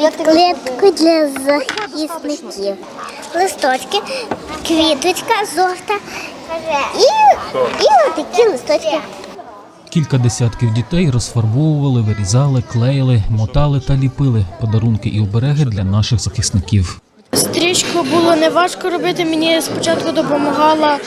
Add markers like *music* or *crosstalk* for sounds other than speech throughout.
клітку для захисників. Листочки, квіточка жовта і, і отакі листочки. Кілька десятків дітей розфарбовували, вирізали, клеїли, мотали та ліпили подарунки і обереги для наших захисників. Стрічку було не важко робити. Мені спочатку допомагала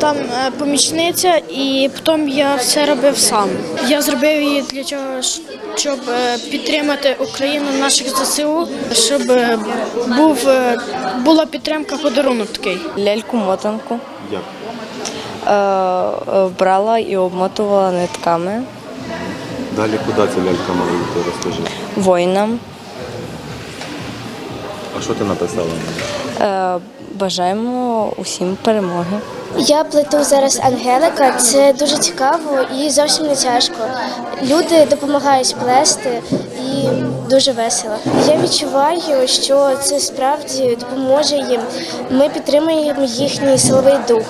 там е, помічниця, і потім я все робив сам. Я зробив її для чого, Щ- щоб е, підтримати Україну наших ЗСУ, щоб е, був, е, була підтримка подарунок такий. Ляльку-мотанку. Як? Е, е, брала і обмотувала нитками Далі куди ця лялька мала йти, розкажи. воїнам. А що ти написала? Е, бажаємо усім перемоги. Я плету зараз Ангелика. Це дуже цікаво і зовсім не тяжко. Люди допомагають плести і дуже весело. Я відчуваю, що це справді допоможе їм. Ми підтримуємо їхній силовий дух.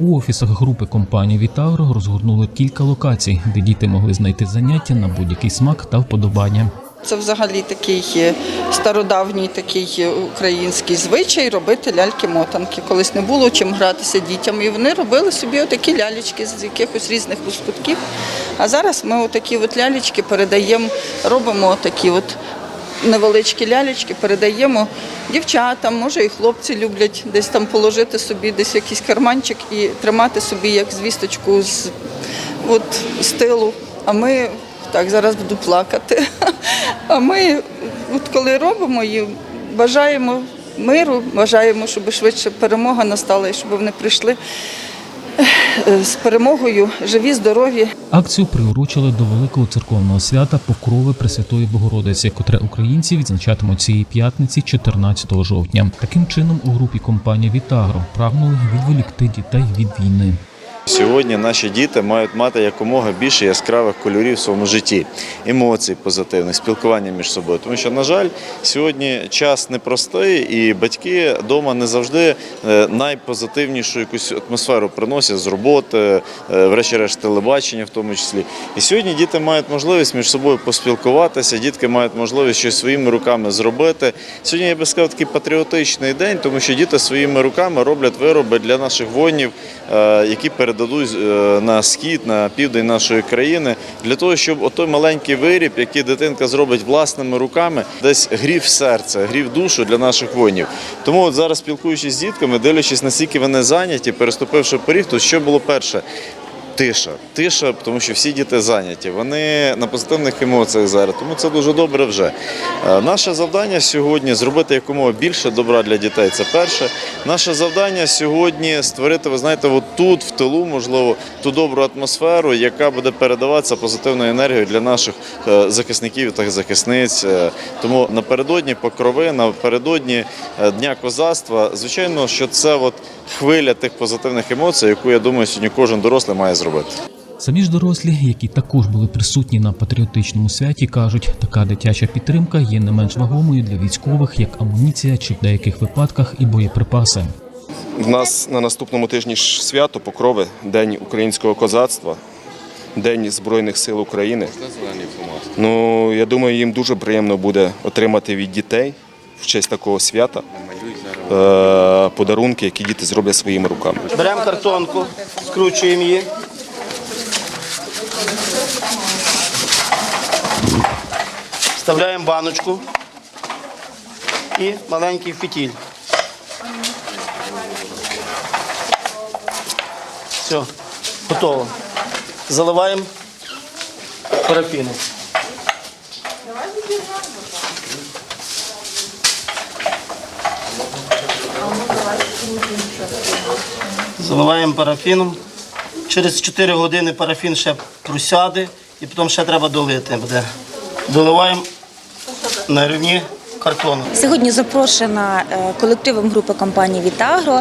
У офісах групи компанії Вітагро розгорнули кілька локацій, де діти могли знайти заняття на будь-який смак та вподобання. Це взагалі такий е, стародавній такий е, український звичай робити ляльки-мотанки. Колись не було чим гратися дітям, і вони робили собі отакі лялечки з якихось різних лоскутків. А зараз ми отакі от лялечки передаємо, робимо отакі от невеличкі лялечки, передаємо дівчатам, може і хлопці люблять десь там положити собі десь якийсь карманчик і тримати собі як звісточку з от, стилу. А ми так зараз буду плакати. *laughs* А ми, от коли робимо і бажаємо миру, бажаємо, щоб швидше перемога настала і щоб вони прийшли е, з перемогою, живі, здорові. Акцію приурочили до великого церковного свята Покрови Пресвятої Богородиці, котре українці відзначатимуть цієї п'ятниці, 14 жовтня. Таким чином, у групі компанії Вітагро прагнули відволікти дітей від війни. Сьогодні наші діти мають мати якомога більше яскравих кольорів в своєму житті, емоцій позитивних, спілкування між собою. Тому що, на жаль, сьогодні час непростий, і батьки вдома не завжди е, найпозитивнішу якусь атмосферу приносять з роботи, е, врешті-решт телебачення, в тому числі. І сьогодні діти мають можливість між собою поспілкуватися, дітки мають можливість щось своїми руками зробити. Сьогодні я би сказав такий патріотичний день, тому що діти своїми руками роблять вироби для наших воїнів, е, які передадуть е, на схід, на південь нашої країни, для того, щоб отой маленький виріб, який дитинка зробить власними руками, десь грів серце, грів душу для наших воїнів. Тому от зараз спілкуючись з дітками, дивлячись, наскільки вони зайняті, переступивши поріг, то що було перше? Тиша, тиша, тому що всі діти зайняті. Вони на позитивних емоціях зараз, тому це дуже добре вже. Е, Наше завдання сьогодні зробити якомога більше добра для дітей. Це перше. Наше завдання сьогодні створити, ви знаєте, от тут, в тилу, можливо, ту добру атмосферу, яка буде передаватися позитивною енергією для наших е, захисників та захисниць. Е, Тому напередодні покрови, напередодні Дня козацтва, звичайно, що це от хвиля тих позитивних емоцій, яку я думаю, сьогодні кожен дорослий має зробити. Самі ж дорослі, які також були присутні на патріотичному святі, кажуть, така дитяча підтримка є не менш вагомою для військових, як амуніція чи в деяких випадках і боєприпаси. В нас на наступному тижні ж свято Покрови, День українського козацтва, День Збройних сил України. Ну, я думаю, їм дуже приємно буде отримати від дітей в честь такого свята подарунки, які діти зроблять своїми руками. Беремо картонку, скручуємо її. Вставляємо баночку і маленький фітіль. Все, готово. Заливаємо парафіном. Заливаємо парафіном. Через 4 години парафін ще просяде і потім ще треба долити буде. Доливаємо на рівні картону. Сьогодні запрошена е, колективом групи компанії Вітагро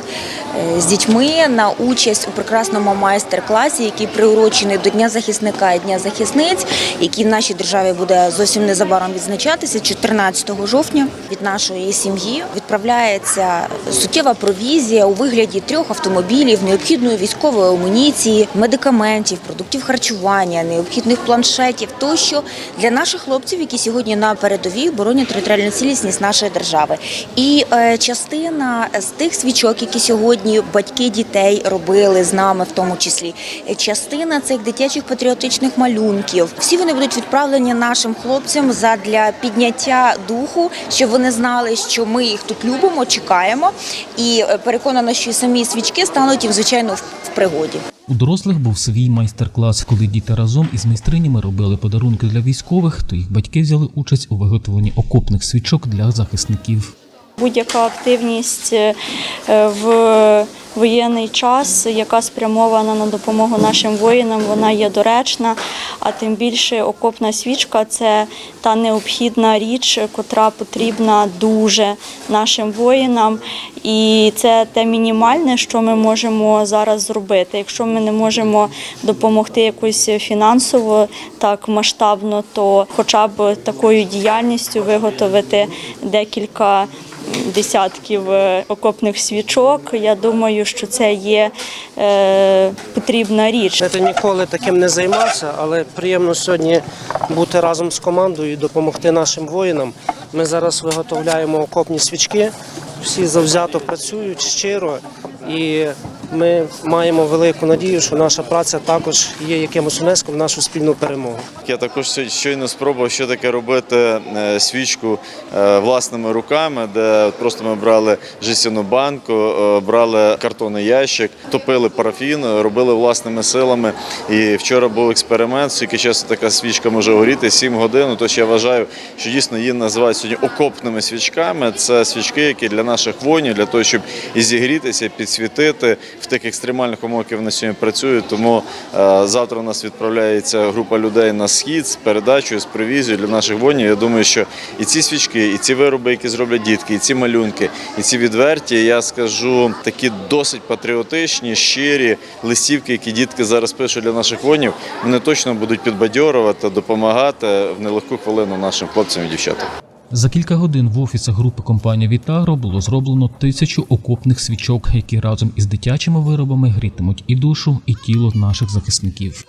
е, з дітьми на участь у прекрасному майстер-класі, який приурочений до Дня захисника і Дня захисниць, який в нашій державі буде зовсім незабаром відзначатися 14 жовтня. Від нашої сім'ї відправляється суттєва провізія у вигляді трьох автомобілів, необхідної військової амуніції, медикаментів, продуктів харчування, необхідних планшетів тощо для наших хлопців, які сьогодні на передовій боронять територіальну цілісність нашої держави. І е, частина з тих свічок, які сьогодні батьки дітей робили з нами, в тому числі, е, частина цих дитячих патріотичних малюнків. Всі вони будуть відправлені нашим хлопцям задля підняття духу, щоб вони знали, що ми їх тут любимо, чекаємо, і е, переконана, що самі свічки стануть їм звичайно в пригоді. У дорослих був свій майстер-клас, коли діти разом із майстринями робили подарунки для військових, то їх батьки взяли участь у виготовленні окопних свічок для захисників. Будь-яка активність е, в воєнний час, яка спрямована на допомогу нашим воїнам, вона є доречна. А тим більше окопна свічка це та необхідна річ, котра потрібна дуже нашим воїнам. І це те мінімальне, що ми можемо зараз зробити. Якщо ми не можемо допомогти якось фінансово так масштабно, то хоча б такою діяльністю виготовити декілька десятків е, окопних свічок. Я думаю, що це є е, потрібна річ. Я ніколи таким не займався, але приємно сьогодні бути разом з командою і допомогти нашим воїнам. Ми зараз виготовляємо окопні свічки, всі завзято працюють щиро, і ми маємо велику надію, що наша праця також є якимось внеском в нашу спільну перемогу. Я також щойно спробував що таке робити е, свічку е, власними руками, де просто ми брали жестяну банку, е, брали картонний ящик, топили парафін, робили власними силами. І вчора був експеримент, скільки часу така свічка може горіти 7 годин. Тож я вважаю, що дійсно її називають сьогодні окопними свічками. Це свічки, які для наших воїнів, для того, щоб і зігрітися, підсвітити в тих екстремальних умовах, які вони сьогодні працюють. Тому е, завтра у нас відправляється група людей на схід з передачею, з привізією для наших воїнів. Я думаю, що і ці свічки, і ці вироби, які зроблять дітки, і ці малюнки, і ці відверті, я скажу, такі досить патріотичні, щирі листівки, які дітки зараз пишуть для наших воїнів, вони точно будуть підбадьорувати, допомагати в нелегку хвилину нашим хлопцям і дівчатам. За кілька годин в офісах групи компанії Вітагро було зроблено тисячу окопних свічок, які разом із дитячими виробами грітимуть і душу, і тіло наших захисників.